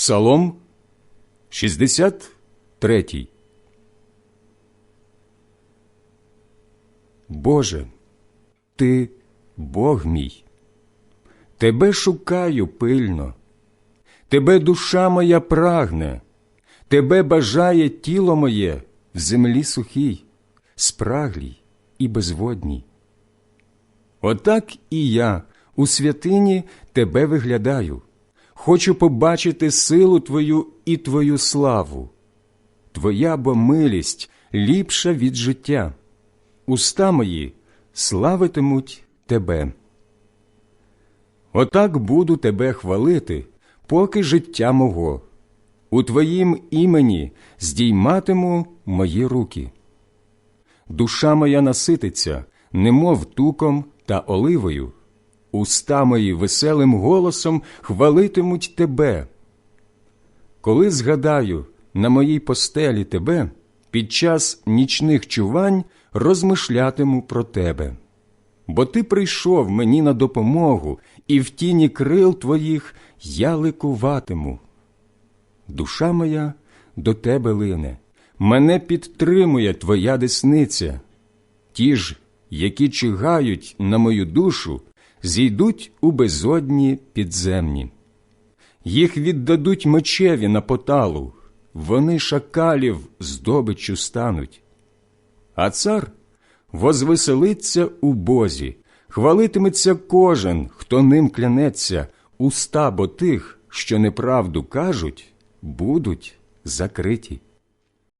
Псалом 63 Боже, Ти Бог мій, Тебе шукаю пильно, Тебе душа моя прагне, Тебе бажає тіло моє в землі сухій, спраглій і безводній. Отак і я у святині Тебе виглядаю, хочу побачити силу Твою і Твою славу. Твоя бо милість ліпша від життя, уста мої славитимуть Тебе. Отак буду Тебе хвалити, поки життя мого. У Твоїм імені здійматиму мої руки. Душа моя насититься, немов туком та оливою, уста мої веселим голосом хвалитимуть Тебе. Коли згадаю на моїй постелі Тебе, під час нічних чувань розмишлятиму про Тебе. Бо Ти прийшов мені на допомогу, і в тіні крил Твоїх я ликуватиму. Душа моя до Тебе лине, мене підтримує Твоя десниця. Ті ж, які чигають на мою душу, зійдуть у безодні підземні. Їх віддадуть мечеві на поталу, вони шакалів здобиччю стануть. А цар возвеселиться у Бозі, хвалитиметься кожен, хто ним клянеться, уста бо тих, що неправду кажуть, будуть закриті.